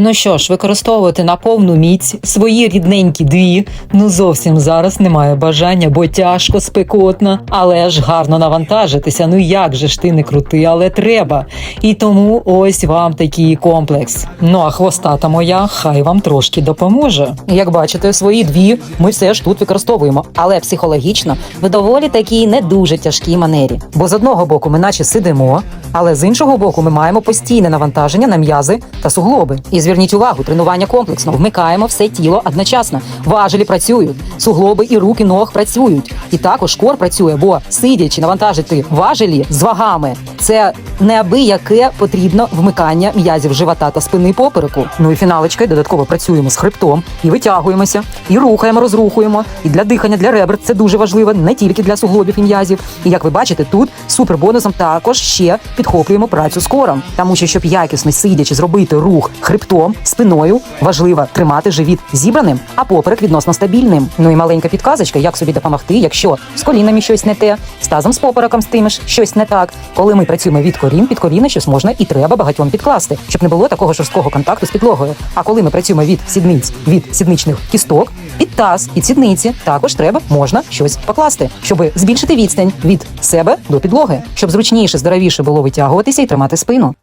Ну що ж, використовувати на повну міць свої рідненькі дві. Ну зовсім зараз немає бажання, бо тяжко, спекотно, але ж гарно навантажитися. Ну як же ж ти не крути, але треба. І тому ось вам такий комплекс. Ну а хвостата моя хай вам трошки допоможе. Як бачите, свої дві ми все ж тут використовуємо, але психологічно в доволі такій не дуже тяжкій манері. Бо з одного боку ми наче сидимо, але з іншого боку ми маємо постійне навантаження на м'язи та суглоби. І зверніть увагу, тренування комплексно. Вмикаємо все тіло одночасно. Важелі працюють, суглоби і руки ног працюють. І також кор працює, бо сидячи навантажити важелі з вагами. Це неабияке потрібно вмикання м'язів живота та спини попереку. Ну і фіналочкою додатково працюємо з хребтом і витягуємося, і рухаємо, розрухуємо. І для дихання, для ребер це дуже важливо, не тільки для суглобів і м'язів. І як ви бачите, тут супербонусом також ще підхоплюємо працю з кором, тому що щоб якісно сидячи зробити рух хребтом, спиною, важливо тримати живіт зібраним, а поперек відносно стабільним. Ну і маленька підказочка, як собі допомогти, якщо з колінами щось не те, з тазом з попереком ж щось не так. Коли ми працюємо від корін, під коліна щось можна і треба багатьом підкласти, щоб не було такого жорсткого контакту з підлогою. А коли ми працюємо від сідниць, від сідничних кісток, під таз, і сідниці, також треба можна щось покласти, щоб збільшити відстань від себе до підлоги, щоб зручніше, здоровіше було витягуватися і тримати спину.